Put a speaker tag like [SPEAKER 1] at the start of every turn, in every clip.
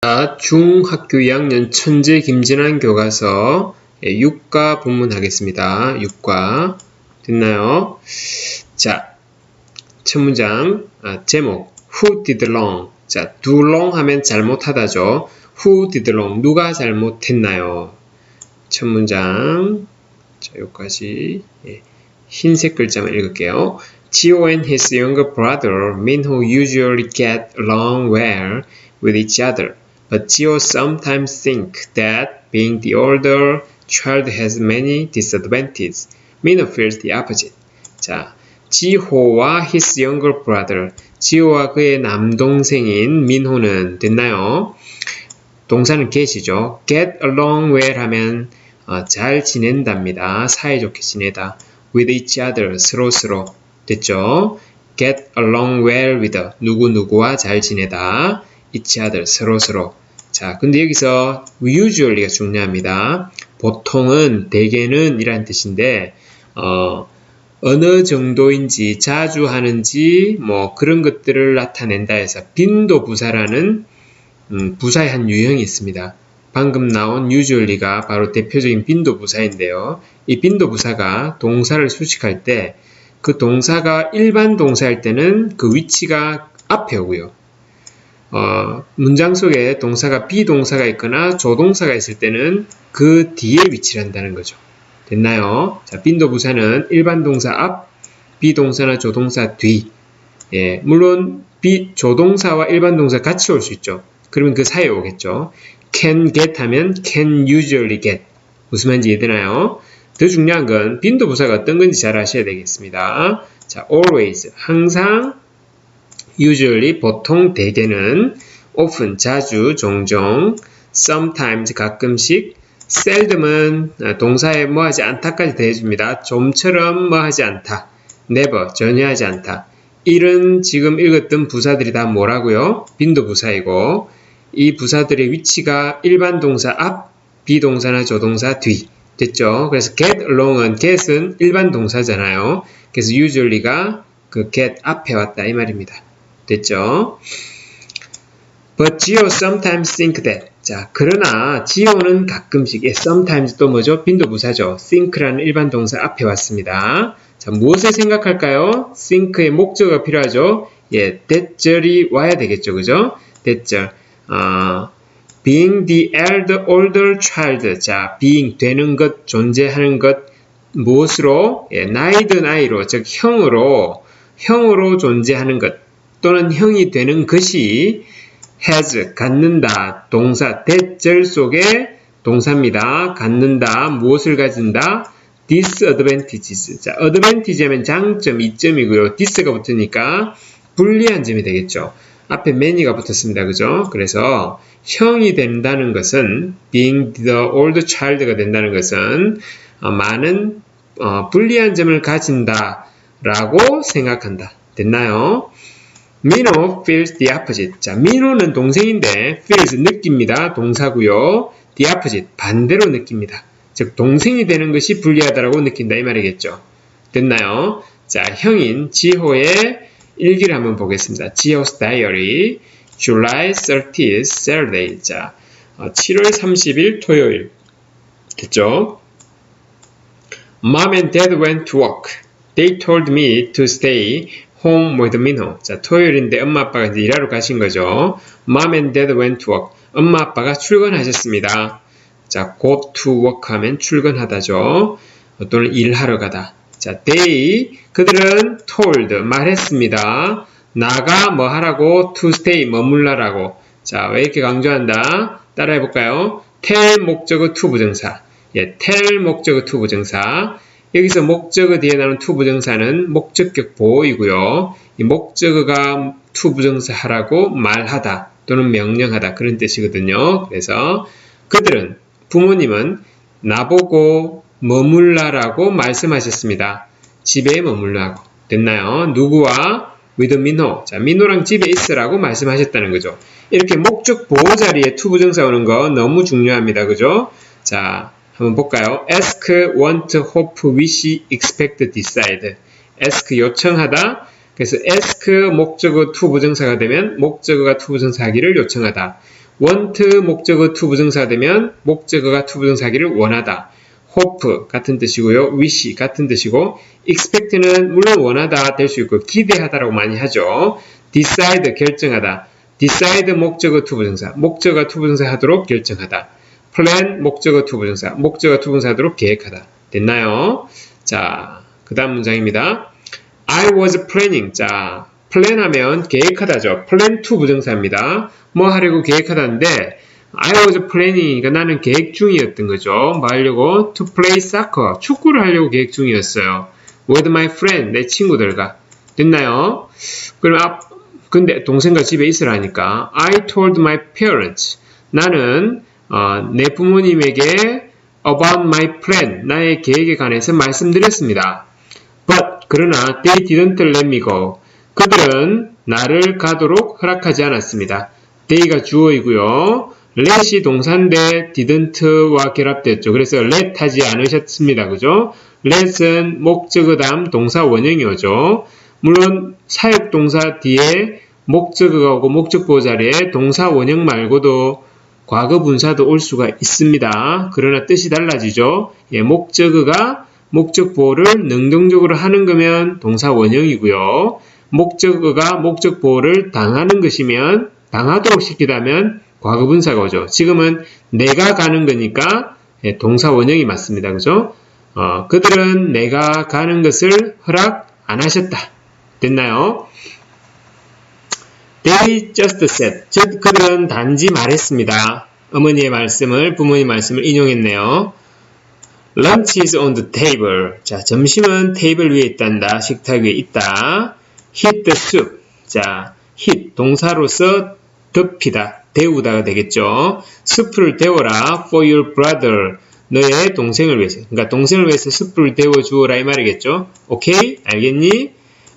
[SPEAKER 1] 자, 중학교 2학년 천재 김진환 교과서 6과 본문 하겠습니다. 6과 됐나요? 자, 첫 문장 아, 제목 Who did wrong? 자, do wrong 하면 잘못하다죠. Who did wrong? 누가 잘못했나요? 첫 문장 자, 여기까지 예, 흰색 글자만 읽을게요. Gio and his younger brother Minho usually get along well with each other. But Gio sometimes think that being the older child has many disadvantages. Minho feels the opposite. 자, 지호와 his younger brother, 지호와 그의 남동생인 민호는 됐나요? 동사는 get이죠. get along well 하면 어, 잘 지낸답니다. 사이좋게 지내다. with each other, 서로 서로. 됐죠? get along well with 누구누구와 잘 지내다. Each other, 서로서로. 자, 근데 여기서 usually가 중요합니다. 보통은, 대개는 이란 뜻인데, 어, 어느 정도인지, 자주 하는지, 뭐, 그런 것들을 나타낸다 해서, 빈도 부사라는, 음, 부사의 한 유형이 있습니다. 방금 나온 usually가 바로 대표적인 빈도 부사인데요. 이 빈도 부사가 동사를 수식할 때, 그 동사가 일반 동사일 때는 그 위치가 앞에 오고요. 어, 문장 속에 동사가 비동사가 있거나 조동사가 있을 때는 그 뒤에 위치를 한다는 거죠. 됐나요? 자, 빈도 부사는 일반 동사 앞, 비동사나 조동사 뒤. 예, 물론 비, 조동사와 일반 동사 같이 올 수 있죠. 그러면 그 사이에 오겠죠. can get 하면 can usually get. 무슨 말인지 이해되나요? 더 중요한 건 빈도 부사가 어떤 건지 잘 아셔야 되겠습니다. 자, always 항상 usually 보통 대개는 often 자주 종종 sometimes 가끔씩 seldom은 동사에 뭐 하지 않다까지 대해줍니다. 좀처럼 뭐 하지 않다. never 전혀 하지 않다. 이런 지금 읽었던 부사들이 다 뭐라고요? 빈도 부사이고 이 부사들의 위치가 일반 동사 앞, 비동사나 조동사 뒤 됐죠? 그래서 get along은 get은 일반 동사잖아요. 그래서 usually가 그 get 앞에 왔다 이 말입니다. 됐죠? But Gio sometimes think that. 자, 그러나 Gio는 가끔씩 예, sometimes 또 뭐죠? 빈도부사죠. think라는 일반 동사 앞에 왔습니다. 자, 무엇을 생각할까요? think의 목적어가 필요하죠. 예, that절이 와야 되겠죠. 그죠? that절. 어, being the elder, older child. 자, being 되는 것, 존재하는 것, 무엇으로? 예, 나이 든 아이로, 즉 형으로, 형으로 존재하는 것 또는 형이 되는 것이 has 갖는다 동사 대절 속의 동사입니다. 갖는다 무엇을 가진다 disadvantages 자 advantage하면 장점 이점이고요. this가 붙으니까 불리한 점이 되겠죠. 앞에 many가 붙었습니다. 그죠? 그래서 형이 된다는 것은 being the old child가 된다는 것은 어, 많은 어, 불리한 점을 가진다 라고 생각한다. 됐나요? 민호 feels the opposite. 자, 민호는 동생인데 feels 느낍니다. 동사고요. the opposite 반대로 느낍니다. 즉 동생이 되는 것이 불리하다라고 느낀다 이 말이겠죠. 됐나요? 자, 형인 지호의 일기를 한번 보겠습니다. 지호's diary, July 30th, Saturday. 자, 7월 어, 30일 토요일. 됐죠? Mom and Dad went to work. They told me to stay home with Minho. 자, 토요일인데 엄마 아빠가 이제 일하러 가신 거죠. Mom and Dad went to work. 엄마 아빠가 출근하셨습니다. 자, go to work 하면 출근하다죠. 또는 일하러 가다. 자, they 그들은 told 말했습니다. 나가 뭐 하라고 to stay 머물라라고. 자, 왜 이렇게 강조한다? 따라해 볼까요? tell 목적어 to 부정사. 예, tell 목적어 to 부정사. 여기서 목적어 뒤에 나오는 to 부정사는 목적격 보호이고요. 이 목적어가 to 부정사 하라고 말하다 또는 명령하다 그런 뜻이거든요. 그래서 그들은 부모님은 나보고 머물라라고 말씀하셨습니다. 집에 머물라고 됐나요? 누구와 with 민호. 자, 민호랑 집에 있으라고 말씀하셨다는 거죠. 이렇게 목적 보호 자리에 to 부정사 오는 거 너무 중요합니다. 그죠? 자, 한번 볼까요? ask, want, hope, wish, expect, decide. ask 요청하다. 그래서 ask 목적어 to 부정사가 되면 목적어가 to 부정사 하기를 요청하다. want 목적어 to 부정사 되면 목적어가 to 부정사기를 원하다. hope 같은 뜻이고요. wish 같은 뜻이고 expect는 물론 원하다 될 수 있고 기대하다라고 많이 하죠. decide 결정하다. decide 목적어 to 부정사. 목적어 to 부정사 하도록 결정하다. Plan 목적어 to 부정사. 목적어 to 부정사 하도록 계획하다. 됐나요? 자, 그 다음 문장입니다. I was planning. 자, plan 하면 계획하다죠. plan to 부정사입니다. 뭐 하려고 계획하다는데 I was planning. 그러니까 나는 계획 중이었던 거죠. 뭐 하려고? To play soccer. 축구를 하려고 계획 중이었어요. With my friend. 내 친구들과. 됐나요? 그럼 앞, 근데 동생과 집에 있으라니까 I told my parents. 나는 어, 내 부모님에게 about my plan. 나의 계획에 관해서 말씀드렸습니다. But 그러나 they didn't let me go. 그들은 나를 가도록 허락하지 않았습니다. they가 주어이고요. let이 동사인데 didn't와 결합됐죠. 그래서 let 하지 않으셨습니다. 그죠? let은 목적어 다음 동사 원형이 오죠. 물론 사역 동사 뒤에 목적어가 오고 목적보 자리에 동사 원형 말고도 과거 분사도 올 수가 있습니다. 그러나 뜻이 달라지죠. 예, 목적어가 목적 보호를 능동적으로 하는 거면 동사 원형이고요. 목적어가 목적 보호를 당하는 것이면 당하도록 시키다면 과거 분사가 오죠. 지금은 내가 가는 거니까 예, 동사 원형이 맞습니다. 그죠? 어, 그들은 내가 가는 것을 허락 안 하셨다. 됐나요? They just said. 즉, 그들은 단지 말했습니다. 어머니의 말씀을, 부모의 말씀을 인용했네요. Lunch is on the table. 자, 점심은 테이블 위에 있단다. 식탁 위에 있다. Hit the soup. 자, hit. 동사로서 덮이다. 데우다가 되겠죠. 스프를 데워라. For your brother. 너의 동생을 위해서. 그러니까 동생을 위해서 스프를 데워 주어라 이 말이겠죠. 오케이? 알겠니?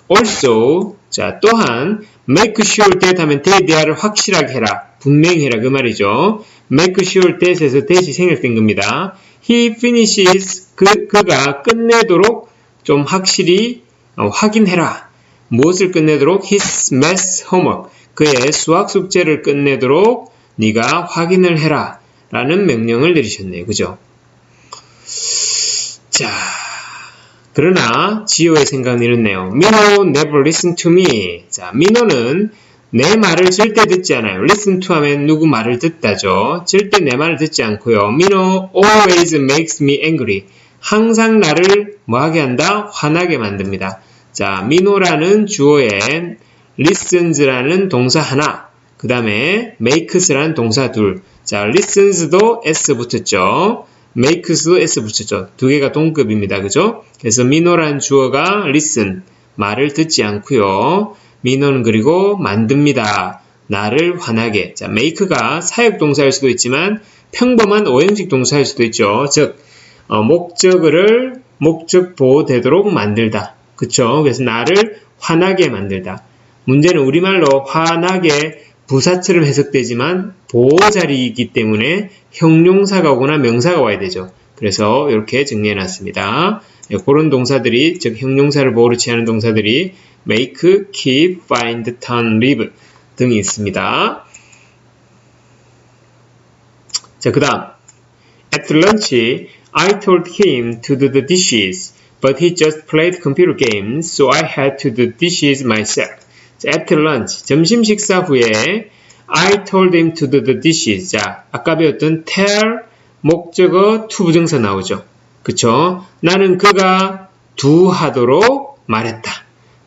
[SPEAKER 1] Also. 자, 또한 make sure that 하면 that 대하를 확실하게 해라. 분명히 해라 그 말이죠. make sure that에서 that이 생략된 겁니다. he finishes 그, 그가 끝내도록 좀 확실히 어, 확인해라. 무엇을 끝내도록 his math homework 그의 수학 숙제를 끝내도록 네가 확인을 해라 라는 명령을 내리셨네요. 그죠? 자, 그러나 지호의 생각은 이렇네요. 민호 never listen to me. 자, 민호는 내 말을 절대 듣지 않아요. listen to 하면 누구 말을 듣다죠. 절대 내 말을 듣지 않고요. 민호 always makes me angry. 항상 나를 뭐하게 한다? 화나게 만듭니다. 자, 민호라는 주어에 listens라는 동사 하나, 그 다음에 makes라는 동사 둘. 자, listens도 s 붙었죠. Makes도 s 붙였죠. 두 개가 동급입니다. 그죠? 그래서 민호란 주어가 listen, 말을 듣지 않고요. 민호는 그리고 만듭니다. 나를 화나게. 자, make가 사역 동사일 수도 있지만 평범한 오형식 동사일 수도 있죠. 즉, 어, 목적어를 목적 보호되도록 만들다. 그쵸? 그래서 나를 화나게 만들다. 문제는 우리말로 화나게 부사처럼 해석되지만 보호 자리이기 때문에 형용사가 오거나 명사가 와야 되죠. 그래서 이렇게 정리해 놨습니다. 예, 그런 동사들이 즉 형용사를 보호로 취하는 동사들이 make, keep, find, turn, leave 등이 있습니다. 자, 그 다음 At lunch, I told him to do the dishes, but he just played computer games, so I had to do dishes myself. 자, at lunch, 점심 식사 후에 I told him to do the dishes. 자, 아까 배웠던 tell 목적어 to 부정사 나오죠. 그쵸? 나는 그가 do 하도록 말했다.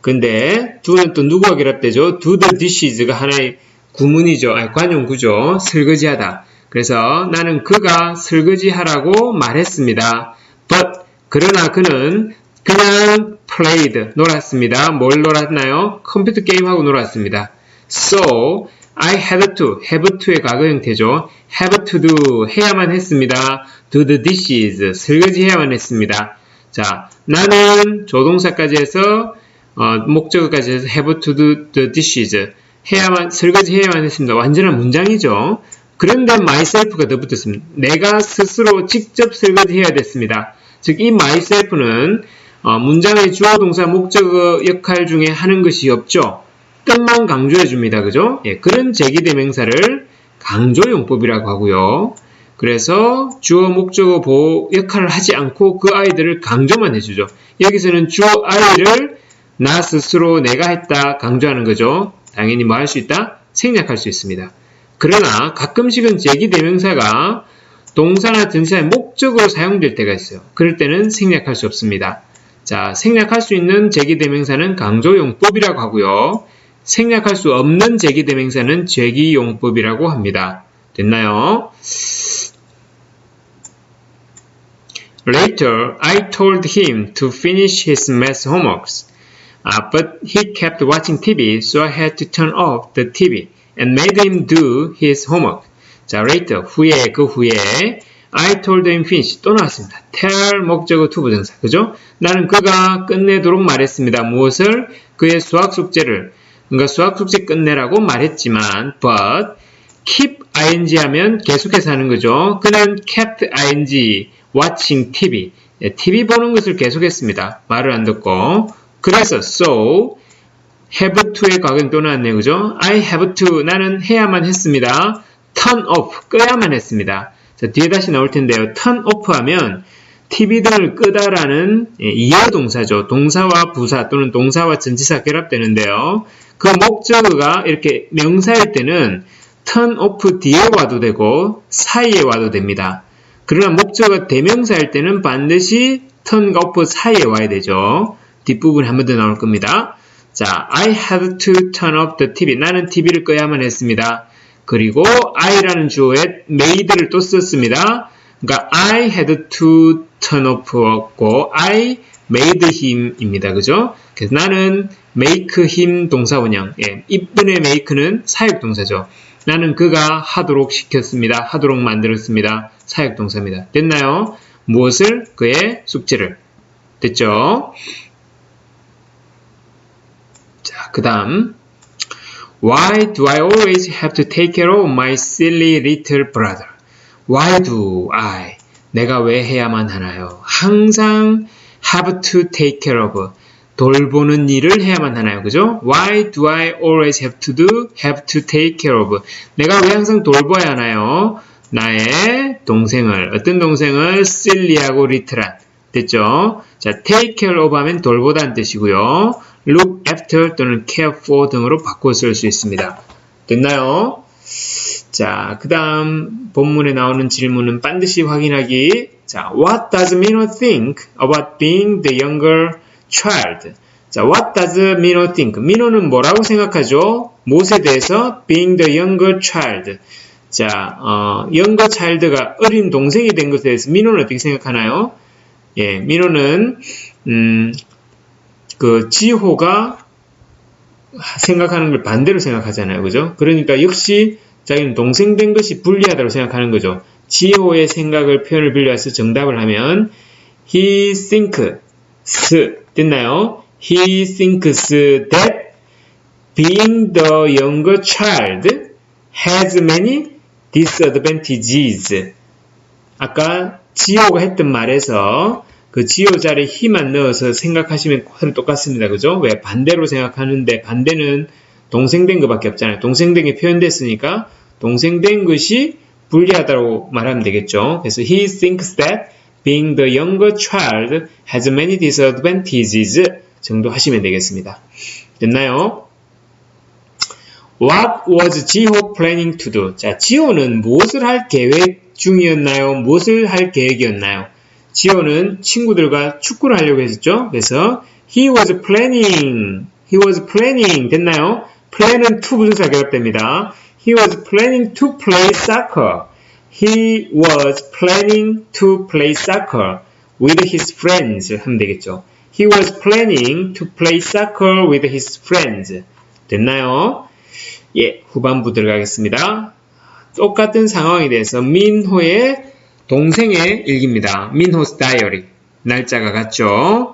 [SPEAKER 1] 근데 do는 또 누구와 결합되죠? do the dishes가 하나의 구문이죠. 아니, 관용구죠. 설거지하다. 그래서 나는 그가 설거지하라고 말했습니다. But 그러나 그는 그냥 played 놀았습니다. 뭘 놀았나요? 컴퓨터 게임하고 놀았습니다. So I had to, have to의 과거 형태죠. have to do 해야만 했습니다. do the dishes 설거지 해야만 했습니다. 자, 나는 조동사까지 해서 어, 목적어까지 해서 have to do the dishes 해야만 설거지 해야만 했습니다. 완전한 문장이죠. 그런데 myself가 더 붙었습니다. 내가 스스로 직접 설거지 해야 됐습니다. 즉 이 myself는 어, 문장의 주어 동사 목적어 역할 중에 하는 것이 없죠. 뜻만 강조해 줍니다. 그죠? 예, 그런 제기대명사를 강조용법이라고 하고요. 그래서 주어 목적어 보호 역할을 하지 않고 그 아이들을 강조만 해주죠. 여기서는 주어 아이를 나 스스로 내가 했다 강조하는 거죠. 당연히 뭐 할 수 있다? 생략할 수 있습니다. 그러나 가끔씩은 제기대명사가 동사나 전사의 목적으로 사용될 때가 있어요. 그럴 때는 생략할 수 없습니다. 자, 생략할 수 있는 제기대명사는 강조용법이라고 하고요. 생략할 수 없는 제기대명사는 제기용법이라고 합니다. 됐나요? Later, I told him to finish his math homeworks, uh, but he kept watching TV, so I had to turn off the TV and made him do his homework. 자, later, 후에, 그 후에, I told him finish. 또 나왔습니다. tell 목적어 to 부정사. 그죠? 나는 그가 끝내도록 말했습니다. 무엇을? 그의 수학 숙제를. 그러니까 수학 숙제 끝내라고 말했지만, but, keep ing 하면 계속해서 하는 거죠. 그는 kept ing, watching TV. TV 보는 것을 계속했습니다. 말을 안 듣고. 그래서, so, have to의 과거는 또 나왔네요. 그죠? I have to. 나는 해야만 했습니다. turn off. 끄야만 했습니다. 자, 뒤에 다시 나올 텐데요. turn off 하면 TV 등을 끄다라는 예, 이어 동사죠. 동사와 부사 또는 동사와 전치사 결합되는데요. 그 목적어가 이렇게 명사일 때는 turn off 뒤에 와도 되고 사이에 와도 됩니다. 그러나 목적어 대명사일 때는 반드시 turn off 사이에 와야 되죠. 뒷부분에 한 번 더 나올 겁니다. 자, I had to turn off the TV. 나는 TV를 꺼야만 했습니다. 그리고 I라는 주어에 made를 또 썼습니다. 그러니까 I had to turn off였고 I made him입니다. 그죠? 그래서 나는 make him 동사원형. 예, 이번에 make는 사역 동사죠. 나는 그가 하도록 시켰습니다. 하도록 만들었습니다. 사역 동사입니다. 됐나요? 무엇을? 그의 숙제를. 됐죠? 자, 그 다음. Why do I always have to take care of my silly little brother? Why do I? 내가 왜 해야만 하나요? 항상 have to take care of. 돌보는 일을 해야만 하나요? 그죠? Why do I always have to do? have to take care of. 내가 왜 항상 돌봐야 하나요? 나의 동생을. 어떤 동생을? silly하고 little한. 됐죠? 자, take care of 하면 돌보다는 뜻이고요. Look after 또는 care for 등으로 바꿔 쓸 수 있습니다. 됐나요? 자, 그 다음 본문에 나오는 질문은 반드시 확인하기. 자, what does Mino think about being the younger child? 자, what does Mino think? 미노는 뭐라고 생각하죠? 무엇에 대해서? being the younger child. 자, 어, younger child가 어린 동생이 된 것에 대해서 미노는 어떻게 생각하나요? 예, 미노는 음, 그 지호가 생각하는 걸 반대로 생각하잖아요. 그죠? 그러니까 역시 자기는 동생 된 것이 불리하다고 생각하는 거죠. 지호의 생각을 표현을 빌려서 정답을 하면 he thinks 됐나요? he thinks that being the younger child has many disadvantages. 아까 지호가 했던 말에서 그 지효자를 힘안 넣어서 생각하시면 코드는 똑같습니다. 그죠? 왜 반대로 생각하는데 반대는 동생된 것밖에 없잖아요. 동생된 게 표현됐으니까 동생된 것이 불리하다고 말하면 되겠죠. 그래서 he thinks that being the younger child has many disadvantages 정도 하시면 되겠습니다. 됐나요? What was 지호 planning to do? 자, 지호는 무엇을 할 계획 중이었나요? 무엇을 할 계획이었나요? 지호는 친구들과 축구를 하려고 했었죠. 그래서 he was planning, he was planning 됐나요? plan은 to 부정사 결합됩니다. He was planning to play soccer. He was planning to play soccer with his friends 하면 되겠죠. He was planning to play soccer with his friends. 됐나요? 예, 후반부 들어가겠습니다. 똑같은 상황에 대해서 민호의 동생의 일기입니다. 민호스 다이어리. 날짜가 같죠?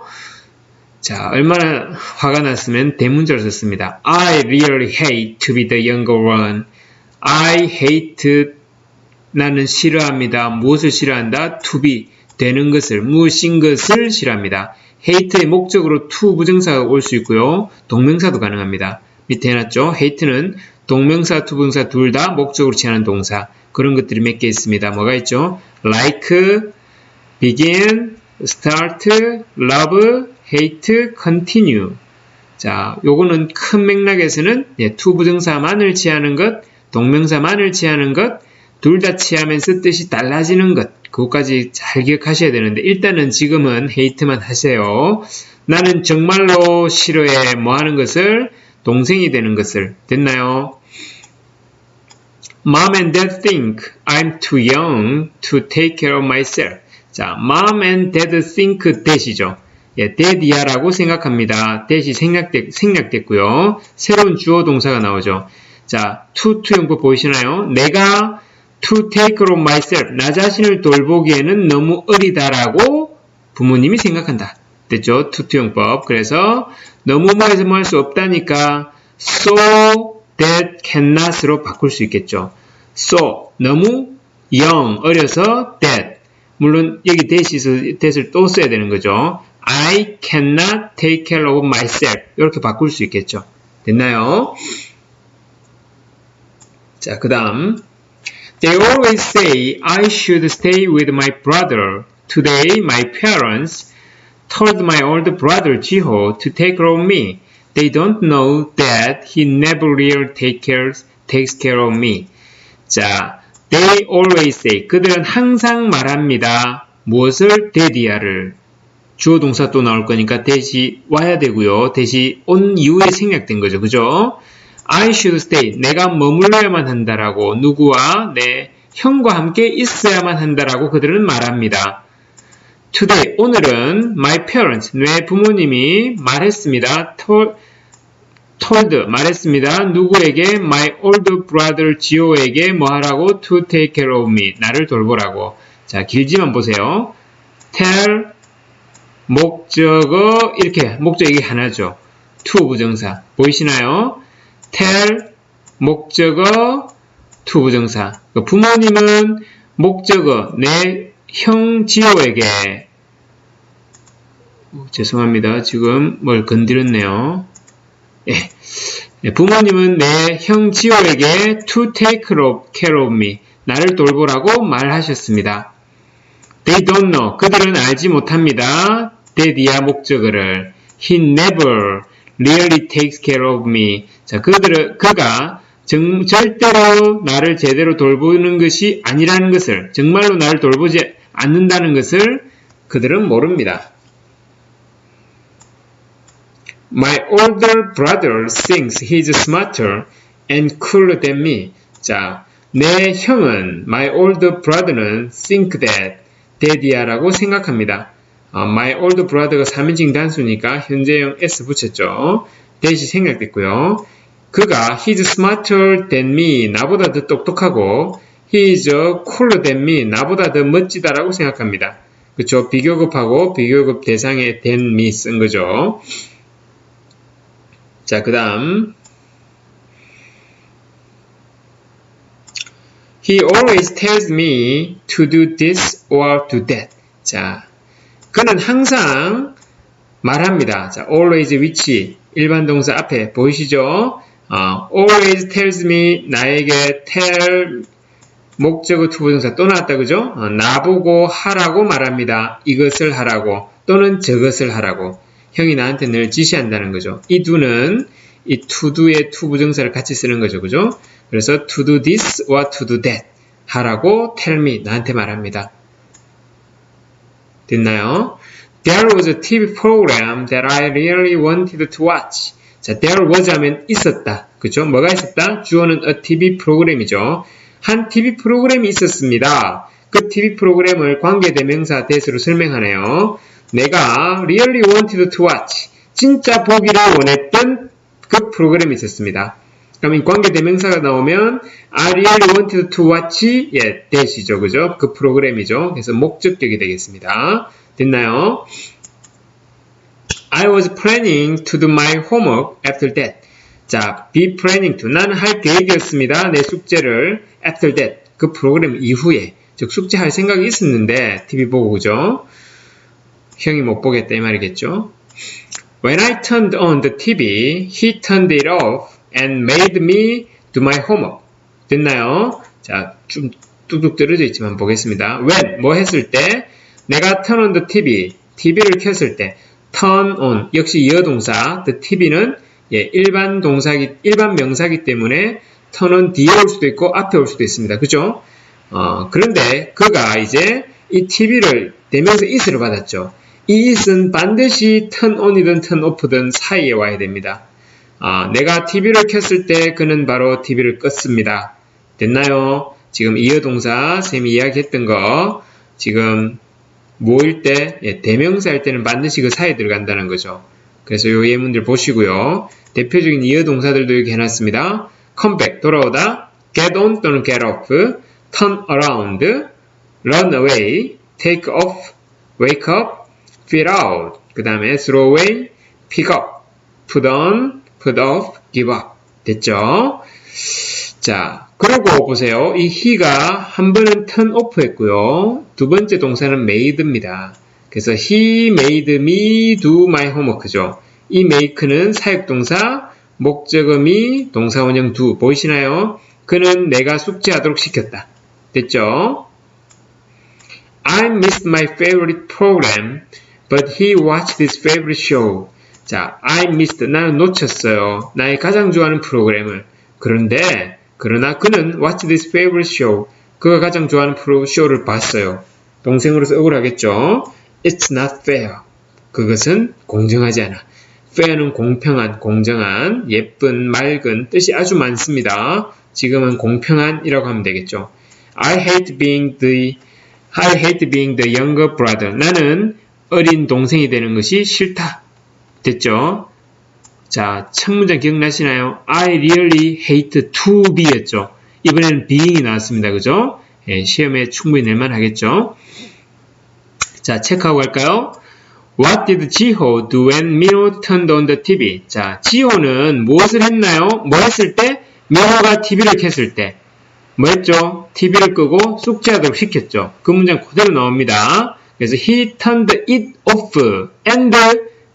[SPEAKER 1] 자, 얼마나 화가 났으면 대문자를 썼습니다. I really hate to be the younger one. I hate 나는 싫어합니다. 무엇을 싫어한다? to be 되는 것을 무엇인 것을 싫어합니다. hate의 목적으로 to 부정사가 올 수 있고요. 동명사도 가능합니다. 밑에 해놨죠. hate는 동명사, 투부정사 둘 다 목적으로 취하는 동사 그런 것들이 몇 개 있습니다. 뭐가 있죠? Like, begin, start, love, hate, continue. 자, 요거는 큰 맥락에서는 예, 투부정사만을 취하는 것, 동명사만을 취하는 것, 둘 다 취하면서 뜻이 달라지는 것, 그것까지 잘 기억하셔야 되는데 일단은 지금은 hate만 하세요. 나는 정말로 싫어해 뭐 하는 것을 동생이 되는 것을 됐나요? Mom and Dad think I'm too young to take care of myself. 자, Mom and Dad think that이죠. 예, dad이야라고 생각합니다. that이 생략됐, 생략됐고요. 새로운 주어 동사가 나오죠. 자, to, to 형법 보이시나요? 내가 to take care of myself, 나 자신을 돌보기에는 너무 어리다라고 부모님이 생각한다. 됐죠? to, to 형법. 그래서 너무 뭐해서 뭐 할 수 없다니까 so that cannot으로 바꿀 수 있겠죠. so 너무 young 어려서 that 물론 여기 that이 that을 또 써야 되는 거죠. I cannot take care of myself 이렇게 바꿀 수 있겠죠. 됐나요? 자, 그 다음 They always say I should stay with my brother. Today my parents told my older brother Jiho to take care of me. They don't know that he never really take care, takes care of me. 자, they always say. 그들은 항상 말합니다. 무엇을? 데디아를. 주어 동사 또 나올 거니까 대시 와야 되고요. 대시 온 이후에 생략된 거죠. 그죠? I should stay. 내가 머물러야만 한다라고 누구와 내 형과 함께 있어야만 한다라고 그들은 말합니다. Today, 오늘은 my parents, 내 부모님이 말했습니다. told, 말했습니다. 누구에게? my older brother 지오에게 뭐 하라고? to take care of me. 나를 돌보라고. 자, 길지만 보세요. tell, 목적어, 이렇게, 목적이 하나죠. to 부정사. 보이시나요? tell, 목적어, to 부정사. 그 부모님은 목적어, 내 형 지호에게 어, 죄송합니다. 지금 뭘 건드렸네요. 예. 부모님은 내 형 지호에게 to take care of me 나를 돌보라고 말하셨습니다. They don't know. 그들은 알지 못합니다. dad이야 목적어를 He never really takes care of me. 자, 그들은 그가 정, 절대로 나를 제대로 돌보는 것이 아니라는 것을 정말로 나를 돌보지 않는다는 것을 그들은 모릅니다. My older brother thinks he's smarter and cooler than me. 자, 내 형은, my older brother는 think that, daddy야라고 생각합니다. 어, my older brother가 3인칭 단수니까 현재형 s 붙였죠. that이 생략됐고요. 그가 he's smarter than me, 나보다 더 똑똑하고 he is cooler than me. 나보다 더 멋지다라고 생각합니다. 그쵸? 비교급하고 비교급 대상에 than me 쓴 거죠. 자, 그 다음. He always tells me to do this or do that. 자, 그는 항상 말합니다. 자, always which 일반 동사 앞에 보이시죠? 어, always tells me 나에게 tell 목적어 투부정사 또 나왔다 그죠? 어, 나보고 하라고 말합니다. 이것을 하라고 또는 저것을 하라고 형이 나한테 늘 지시한다는 거죠. 이 두는 이 to do의 투부정사를 같이 쓰는 거죠. 그죠? 그래서 to do this와 to do that 하라고 tell me 나한테 말합니다. 됐나요? There was a TV program that I really wanted to watch. 자, there was 하면 있었다. 그죠? 뭐가 있었다? 주어는 a TV 프로그램이죠. 한 TV 프로그램이 있었습니다. 그 TV 프로그램을 관계대명사 대수로 설명하네요. 내가 really wanted to watch. 진짜 보기를 원했던 그 프로그램이 있었습니다. 이 관계대명사가 나오면 I really wanted to watch 예, 대시죠. 그죠? 그 프로그램이죠. 그래서 목적격이 되겠습니다. 됐나요? I was planning to do my homework after that. 자, be planning to. 나는 할 계획이었습니다. 내 숙제를 after that. 그 프로그램 이후에. 즉, 숙제할 생각이 있었는데, TV 보고, 그죠? 형이 못 보겠다, 이 말이겠죠? When I turned on the TV, he turned it off and made me do my homework. 됐나요? 자, 좀 뚝뚝 떨어져 있지만 보겠습니다. when 뭐 했을 때 내가 turn on the TV, TV를 켰을 때 turn on 역시 이어동사 the TV는 예, 일반 동사기 일반 명사기 때문에 on 뒤에 올 수도 있고 앞에 올 수도 있습니다. 그죠? 어, 그런데 그가 이제 이 TV를 대명사 is를 받았죠. 이 is은 반드시 turn on이든 turn off든 사이에 와야 됩니다. 아, 내가 TV를 켰을 때 그는 바로 TV를 껐습니다. 됐나요? 지금 이어동사 쌤이 이야기했던 거 지금 모일 때 예, 대명사일 때는 반드시 그 사이에 들어간다는 거죠. 그래서 요 예문들 보시고요. 대표적인 이어 동사들도 여기 해놨습니다. come back 돌아오다 get on 또는 get off turn around run away take off wake up fit out 그 다음에 throw away pick up put on put off give up 됐죠? 자, 그리고 보세요. 이 he가 한 번은 turn off 했고요. 두 번째 동사는 made입니다. 그래서 he made me do my homework죠. 이 make는 사역동사, 목적어미, 동사원형 do 보이시나요? 그는 내가 숙제하도록 시켰다. 됐죠? I missed my favorite program, but he watched his favorite show. 자, I missed. 나는 놓쳤어요. 나의 가장 좋아하는 프로그램을. 그런데, 그러나 그는 watched his favorite show. 그가 가장 좋아하는 프로 쇼를 봤어요. 동생으로서 억울하겠죠? It's not fair. 그것은 공정하지 않아. fair는 공평한, 공정한, 예쁜, 맑은 뜻이 아주 많습니다. 지금은 공평한이라고 하면 되겠죠. I hate being the I hate being the younger brother. 나는 어린 동생이 되는 것이 싫다. 됐죠? 자, 첫 문장 기억나시나요? I really hate to be였죠. 이번에는 being이 나왔습니다. 그죠? 예, 시험에 충분히 낼만 하겠죠? 자, 체크하고 갈까요? What did Jiho do when Minho turned on the TV? 자, 지호는 무엇을 했나요? 뭐 했을 때? 민호가 TV를 켰을 때. 뭐 했죠? TV를 끄고 숙제하도록 시켰죠. 그 문장 그대로 나옵니다. 그래서 he turned it off and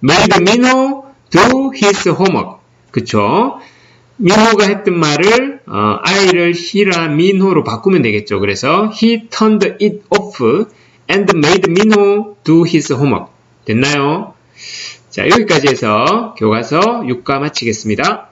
[SPEAKER 1] made Minho do his homework. 그쵸? 민호가 했던 말을 어, I를 he라 민호로 바꾸면 되겠죠. 그래서 he turned it off and made Minho do his homework. 됐나요? 자, 여기까지 해서 교과서 6과 마치겠습니다.